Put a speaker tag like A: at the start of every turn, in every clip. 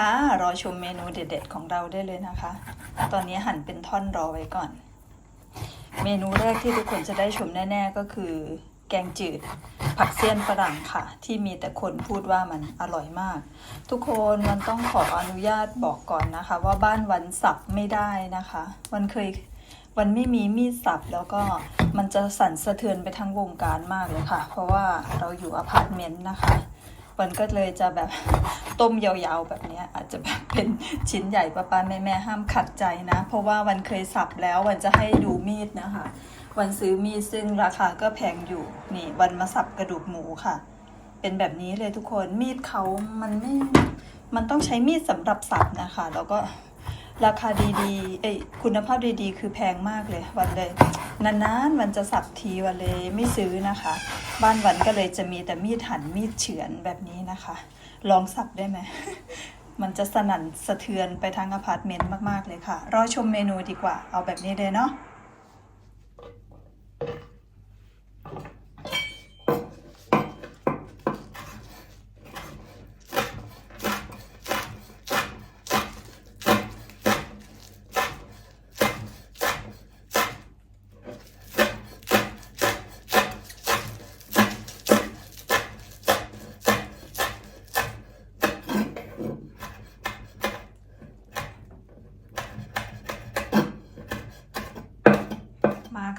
A: คะรอชมเมนูเด็ด ๆ ของเราได้เลยนะคะ ตอนนี้หั่นเป็นท่อนรอไว้ก่อน เมนูแรกที่ทุกคนจะได้ชมแน่ ๆ ก็คือ แกงจืด ผักเสี้ยนฝรั่งค่ะ ที่มีแต่คนพูดว่ามันอร่อยมาก ทุกคนมันต้องขออนุญาตบอกก่อนนะคะ ว่าบ้านวันสับไม่ได้นะคะ วันเคยวันไม่มีมีดสับแล้วก็มันจะสั่นสะเทือนไปทั้งวงการมากเลยค่ะ เพราะว่าเราอยู่อพาร์ตเมนต์นะคะ วันก็เลยจะแบบ ต้มยาวๆแบบนี้อาจจะแบบเป็นชิ้นใหญ่ป้าป้าแม่แม่ๆห้ามขัดใจนะ เพราะว่าวันเคยสับแล้ววันจะให้ดูมีดนะคะ วันซื้อมีดซึ่งราคาก็แพงอยู่นี่ วันมาสับกระดูกหมูค่ะ เป็นแบบนี้เลยทุกคนมีดเขามันไม่มันต้องใช้มีดสำหรับสับนะคะ แล้วก็ราคาดีๆ เอ้ยคุณภาพดีๆ คือแพงมากเลยวันเลยนานๆวันจะสับทีวันเลยไม่ซื้อนะคะ บ้านวันก็เลยจะมีแต่มีดหั่นมีดเฉือนแบบนี้นะคะ ลองสับได้ไหม มันจะสนั่นสะเทือนไปทั้งอพาร์ตเมนต์มาก ๆ เลยค่ะ รอชมเมนูดีกว่า เอาแบบนี้เลยเนาะ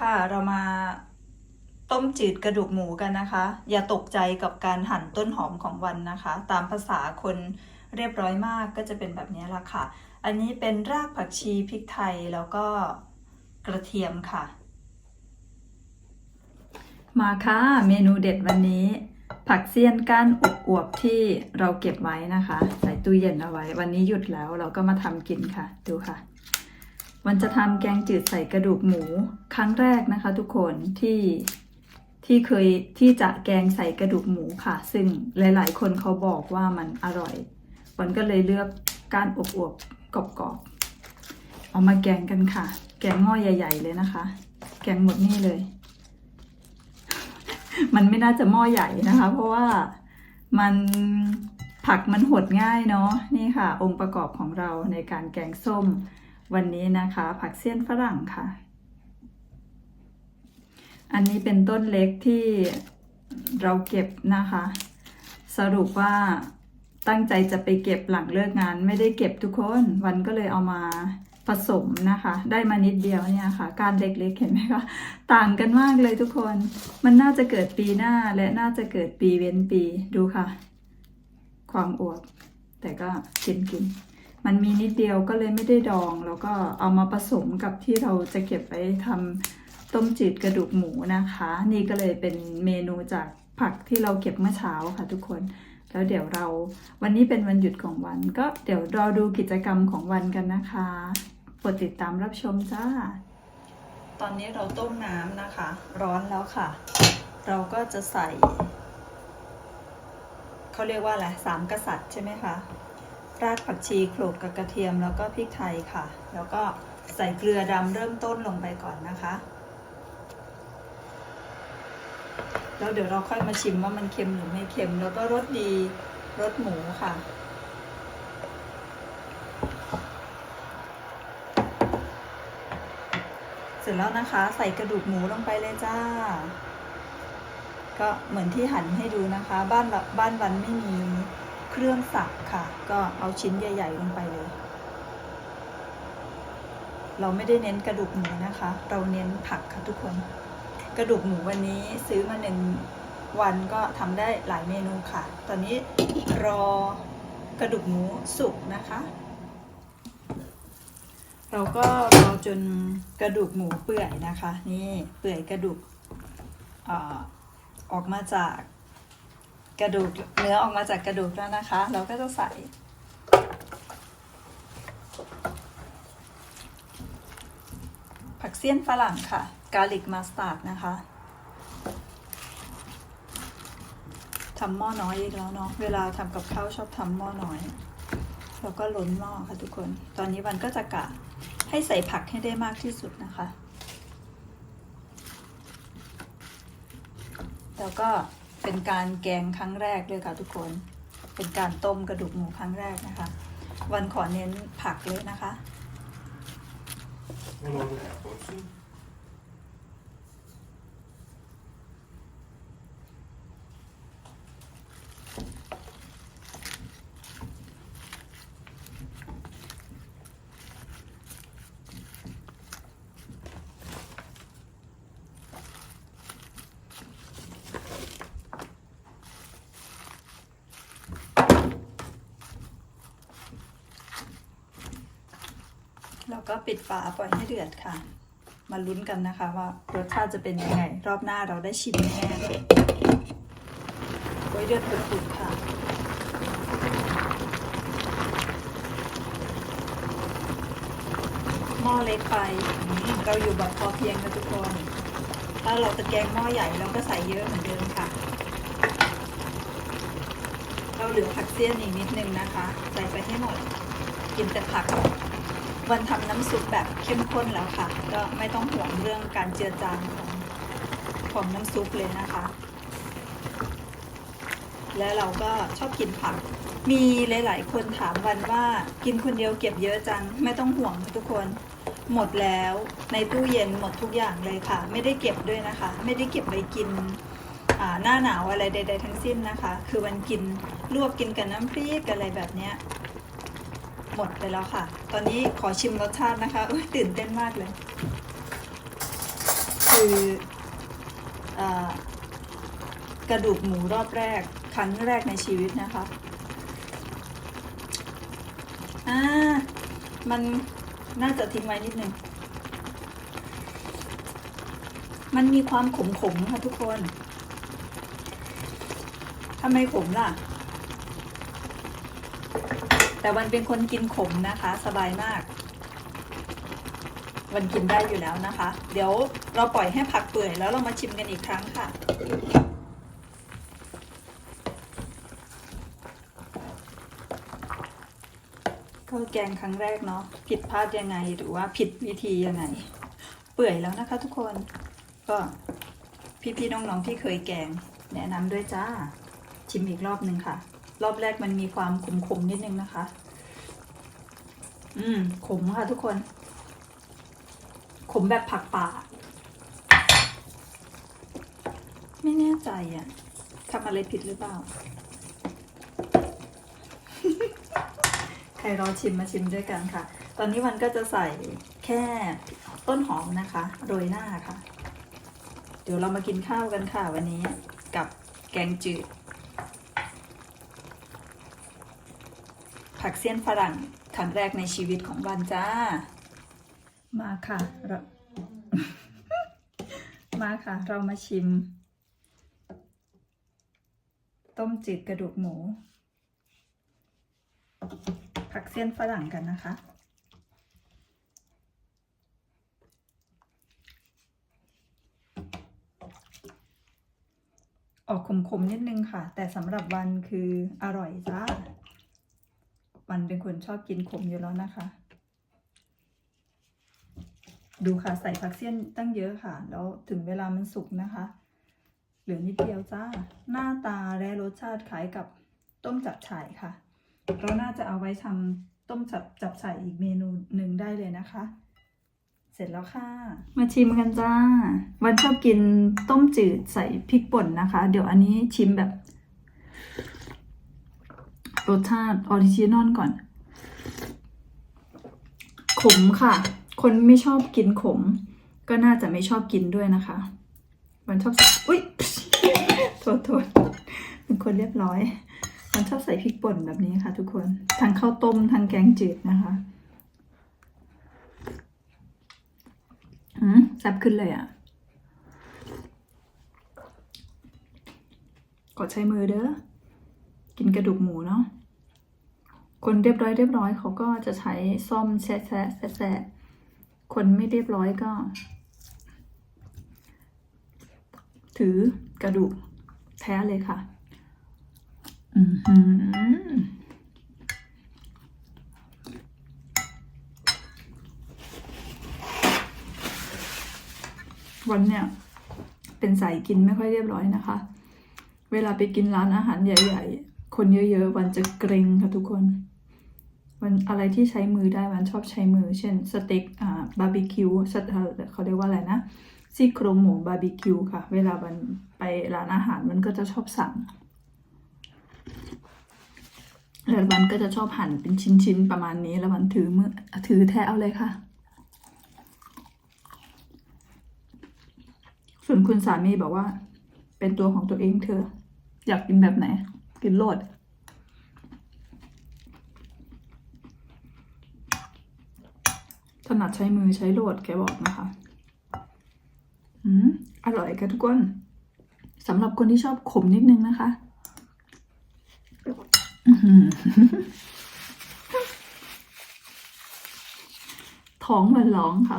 A: ค่ะเรามาต้มจืดกระดูกหมูกันนะคะ อย่าตกใจกับการหั่นต้นหอมของวันนะคะ ตามภาษาคนเรียบร้อยมากก็จะเป็นแบบนี้ละค่ะ อันนี้เป็นรากผักชีพริกไทยแล้วก็กระเทียมค่ะ มาค่ะเมนูเด็ดวันนี้ ผักเสี้ยนก้านอวบๆที่เราเก็บไว้นะคะ ใส่ตู้เย็นเอาไว้ วันนี้หยุดแล้วเราก็มาทำกินค่ะ ดูค่ะ มันจะทำแกงจืดใส่กระดูกหมู ครั้งแรกนะคะ ทุกคนที่ที่เคยที่จะแกงใส่กระดูกหมูค่ะ ซึ่งหลาย ๆ คนเขาบอกว่ามันอร่อยวันก็เลยเลือกก้านอวบๆกรอบๆเอามาแกงกันค่ะ แกงหม้อใหญ่ ๆ เลยนะคะ แกงหมดนี่เลย มันไม่น่าจะหม้อใหญ่นะคะ เพราะว่ามันผักมันหดง่ายเนาะนี่ค่ะ องค์ประกอบของเราในการแกงส้ม วันนี้นะคะ ผักเสี้ยนฝรั่งค่ะ อันนี้เป็นต้นเล็กที่เราเก็บนะคะ สรุปว่าตั้งใจจะไปเก็บหลังเลิกงาน ไม่ได้เก็บทุกคนวันก็เลยเอามาผสมนะคะ ได้มานิดเดียวเนี่ยค่ะ การเล็กๆเห็นไหมคะต่างกันมากเลยทุกคน มันน่าจะเกิดปีหน้าและน่าจะเกิดปีเว้นปีดูค่ะ ความอวบแต่ก็กินกิน มันมีนิดเดียวก็เลยไม่ได้ดอง แล้วก็เอามาผสมกับที่เราจะเก็บไว้ทำต้มจืดกระดูกหมูนะคะ นี่ก็เลยเป็นเมนูจากผักที่เราเก็บเมื่อเช้าค่ะทุกคน แล้วเดี๋ยวเราวันนี้เป็นวันหยุดของวัน ก็เดี๋ยวรอดูกิจกรรมของวันกันนะคะโปรดติดตามรับชมจ้า ตอนนี้เราต้มน้ำนะคะ ร้อนแล้วค่ะ เราก็จะใส่ เขาเรียกว่าอะไรสามกษัตริย์ใช่ไหมคะ รากผักชีโขลกกับกระเทียมแล้วก็พริกไทยค่ะ แล้วก็ใส่เกลือดำเริ่มต้นลงไปก่อนนะคะ แล้วเดี๋ยวเราค่อยมาชิมว่ามันเค็มหรือไม่เค็ม แล้วก็รสดีรสหมูค่ะเสร็จแล้วนะคะใส่กระดูกหมูลงไปเลยจ้า ก็เหมือนที่หั่นให้ดูนะคะ บ้านบ้านวันไม่มี เครื่องสับค่ะ ก็เอาชิ้นใหญ่ ๆ ลงไปเลย เราไม่ได้เน้นกระดูกหมูนะคะ เราเน้นผักค่ะทุกคน กระดูกหมูวันนี้ซื้อมาหนึ่งวันก็ทำได้หลายเมนูค่ะ ตอนนี้รอกระดูกหมูสุกนะคะ เราก็รอจนกระดูกหมูเปื่อยนะคะ นี่เปื่อยกระดูกอออกมาจาก กระดูกเนื้อออกมาจากกระดูกแล้วนะคะ เราก็จะใส่ผักเสี้ยนฝรั่งค่ะ กาลิกมาสตาร์ดนะคะทำหม้อน้อยอีกแล้วเนาะ เวลาทำกับข้าวชอบทำหม้อน้อย แล้วก็ล้นหม้อค่ะทุกคน ตอนนี้วันก็จะกะให้ใส่ผักให้ได้มากที่สุดนะคะ แล้วก็ เป็นการแกงครั้งแรกเลยค่ะทุกคน เป็นการต้มกระดูกหมูครั้งแรกนะคะ วันขอเน้นผักเลยนะคะ
B: Hoe lang er voor
A: ก็ปิดฝาปล่อยให้เดือดค่ะ มาลุ้นกันนะคะว่ารสชาติจะเป็นยังไง รอบหน้าเราได้ชิมแน่โอ้เดือดปุดๆค่ะหม้อเล็กไปเราอยู่แบบพอเพียงนะทุกคน ถ้าเราตะแกรงหม้อใหญ่เราก็ใส่เยอะเหมือนเดิมค่ะ เราเหลือผักเสี้ยนอีกนิดนึงนะคะ ใส่ไปให้หมด กินแต่ผัก วันทำน้ำซุปแบบเข้มข้นแล้วค่ะ ก็ไม่ต้องห่วงเรื่องการเจือจางของของน้ำซุปเลยนะคะ และเราก็ชอบกินผัก มีหลายๆ คนถามวันว่ากินคนเดียวเก็บเยอะจัง ไม่ต้องห่วงค่ะทุกคน หมดแล้วในตู้เย็นหมดทุกอย่างเลยค่ะ ไม่ได้เก็บด้วยนะคะ ไม่ได้เก็บไปกินหน้าหนาวอะไรใด ๆ ทั้งสิ้นนะคะ คือวันกินลวกกินกับน้ำพริกอะไรแบบเนี้ย หมดไปแล้วค่ะ ตอนนี้ขอชิมรสชาตินะคะตื่นเต้นมากเลย คืออกระดูกหมูรอบแรก ครั้งแรกในชีวิตนะคะอ่ามันน่าจะทิ้งไว้นิดนึง มันมีความขมๆค่ะทุกคนทำไมขมล่ะ แต่วันเป็นคนกินขมนะคะ สบายมาก วันกินได้อยู่แล้วนะคะ เดี๋ยวเราปล่อยให้ผักเปื่อยแล้วเรามาชิมกันอีกครั้งค่ะก็แกงครั้งแรกเนาะผิดพลาดยังไงหรือว่าผิดวิธียังไง เปื่อยแล้วนะคะทุกคนก็พี่ๆน้องๆที่เคยแกง แนะนำด้วยจ้า ชิมอีกรอบหนึ่งค่ะ รอบแรกมันมีความขมๆนิดนึงนะคะ อืม ขมค่ะทุกคน ขมแบบผักป่า ไม่แน่ใจอะ่ะทำอะไรผิดหรือเปล่า ใครรอชิมมาชิมด้วยกันค่ะ ตอนนี้วันก็จะใส่แค่ต้นหอมนะคะ โรยหน้าค่ะ เดี๋ยวเรามากินข้าวกันค่ะวันนี้กับแกงจืด ผัก เสี้ยนฝรั่งครั้งแรกในชีวิตของวันจ้า มาค่ะเรามาค่ะ เรามาชิม ต้มจืดกระดูกหมู ผักเสี้ยนฝรั่งกันนะคะออกขมๆนิดนึงค่ะ แต่สำหรับวันคืออร่อยจ้า วันเป็นคนชอบกินขมอยู่แล้วนะคะ ดูค่ะใส่ผักเสี้ยนตั้งเยอะค่ะ แล้วถึงเวลามันสุกนะคะ เหลือนิดเดียวจ้า หน้าตาและรสชาติคล้ายกับต้มจับฉ่ายค่ะ เราน่าจะเอาไว้ทำต้มจับจับฉ่ายอีกเมนูหนึ่งได้เลยนะคะ เสร็จแล้วค่ะ มาชิมกันจ้า วันชอบกินต้มจืดใส่พริกป่นนะคะ เดี๋ยวอันนี้ชิมแบบ รสชาติออริจินอลก่อน ขมค่ะ คนไม่ชอบกินขม ก็น่าจะไม่ชอบกินด้วยนะคะ มันชอบอุ้ยโทษโทษเป็นคนเรียบร้อย มันชอบใส่พริกป่นแบบนี้ค่ะ ทุกคน ทั้งข้าวต้มทั้งแกงจืดนะคะอืมแซ่บขึ้นเลยอะ่ะกดใช้มือเด้อ กินกระดูกหมูเนาะ คนเรียบร้อยเรียบร้อยเขาก็จะใช้ซ่อมแซะแซะแซะคนไม่เรียบร้อยก็ ถือกระดูกแท้เลยค่ะ อือวันเนี่ย เป็นสายกินไม่ค่อยเรียบร้อยนะคะ เวลาไปกินร้านอาหารใหญ่ ๆ คนเยอะ ๆ วันจะเกรงค่ะทุกคน มันอะไรที่ใช้มือได้มันชอบใช้มือ เช่นสเต็กอ่าบาร์บีคิวสเอ่อเขาเรียกว่าอะไรนะซี่โครงหมูบาร์บีคิวค่ะ เวลามันไปร้านอาหารมันก็จะชอบสั่งแล้วมันก็จะชอบหั่นเป็นชิ้นๆประมาณนี้ แล้วมันถือมือถือแทะเอาเลยค่ะ ส่วนคุณสามีบอกว่า เป็นตัวของตัวเองเธอ อยากกินแบบไหน กินโลด ถนัดใช้มือใช้โหลดแกบอกนะคะ อืม อร่อยค่ะทุกคนสำหรับคนที่ชอบขมนิดนึงนะคะ ท้องมันร้องค่ะ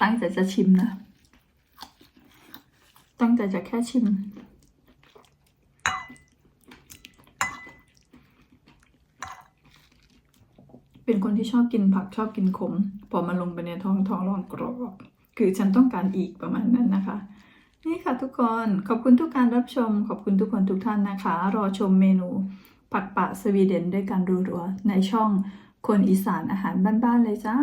A: ตั้งใจจะชิมนะ ตั้งใจจะแค่ชิม เป็นคนที่ชอบกินผักชอบกินขม พอมาลงไปในท้องท้องร้องกรอบคือฉันต้องการอีกประมาณนั้นนะคะ นี่ค่ะทุกคนขอบคุณทุกการรับชม ขอบคุณทุกคนทุกท่านนะคะ รอชมเมนูผักปะสวีเดนด้วยกันรัวๆในช่องคนอีสานอาหารบ้านๆเลยจ้า